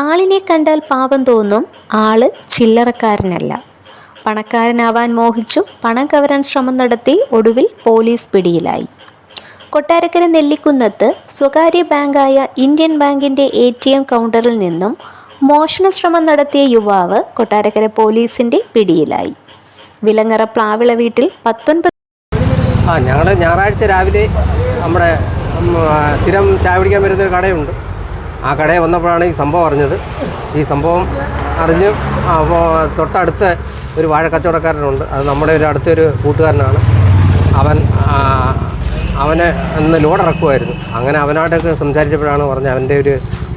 ആളിനെ കണ്ടാൽ പാപം തോന്നും ആൾ ചില്ലറക്കാരനല്ല. പണക്കാരനാവാൻ മോഹിച്ചു പണം കവരാൻ ശ്രമം നടത്തി ഒടുവിൽ പോലീസ് പിടിയിലായി. കൊട്ടാരക്കര നെല്ലിക്കുന്നത്ത് സ്വകാര്യ ബാങ്കായ ഇന്ത്യൻ ബാങ്കിന്റെ എ ടി എം കൗണ്ടറിൽ നിന്നും മോഷണ ശ്രമം നടത്തിയ യുവാവ് കൊട്ടാരക്കര പോലീസിന്റെ പിടിയിലായി. വിലങ്ങറ പ്ലാവിള വീട്ടിൽ പത്തൊൻപത് ആ ഞങ്ങൾ ഞായറാഴ്ച രാവിലെ നമ്മുടെ സ്ഥിരം ചായ പിടിക്കാൻ വരുന്നൊരു കടയുണ്ട്. ആ കടയിൽ വന്നപ്പോഴാണ് ഈ സംഭവം അറിഞ്ഞത്. ഈ സംഭവം അറിഞ്ഞ് തൊട്ടടുത്ത ഒരു വാഴ കച്ചവടക്കാരനുണ്ട് അത് നമ്മുടെ ഒരു അടുത്തൊരു കൂട്ടുകാരനാണ്. അവൻ അവന് അന്ന് ലോഡ് ഇറക്കുമായിരുന്നു. അങ്ങനെ അവനായിട്ടൊക്കെ സംസാരിച്ചപ്പോഴാണ് പറഞ്ഞത് അവന്റെ ഒരു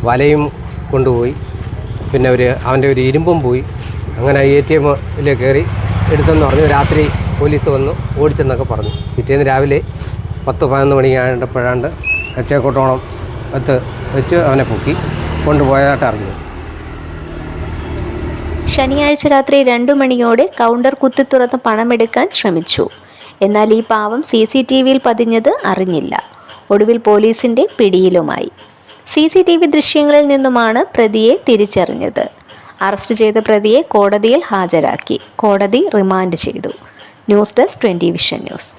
വലയും കൊണ്ടുപോയി. പിന്നെ ഒരു അവന്റെ ഒരു ഇരുമ്പും പോയി. അങ്ങനെ എ ടി എമ്മിൽ കയറി എടുത്തെന്ന് പറഞ്ഞു രാത്രി പോലീസ് വന്നു. ഓടിച്ചെന്നൊക്കെ പറഞ്ഞു. പിറ്റേന്ന് രാവിലെ പത്ത് പതിനൊന്ന് മണിയായപ്പോഴാണ്ട് ചേക്കോട്ടോണം എത്ത് വെച്ച് അവനെ പൊക്കി കൊണ്ടുപോയതായിട്ട് അറിഞ്ഞു ശനിയാഴ്ച രാത്രി രണ്ടു മണിയോടെ കൗണ്ടർ കുത്തി തുറന്ന് പണമെടുക്കാൻ ശ്രമിച്ചു. എന്നാൽ ഈ പാവം സി സി ടി വിയിൽ പതിഞ്ഞത് അറിഞ്ഞില്ല. ഒടുവിൽ പോലീസിന്റെ പിടിയിലുമായി. സി സി ടി വി ദൃശ്യങ്ങളിൽ നിന്നുമാണ് പ്രതിയെ തിരിച്ചറിഞ്ഞത്. അറസ്റ്റ് ചെയ്ത പ്രതിയെ കോടതിയിൽ ഹാജരാക്കി. കോടതി റിമാൻഡ് ചെയ്തു. News desk twenty vision news.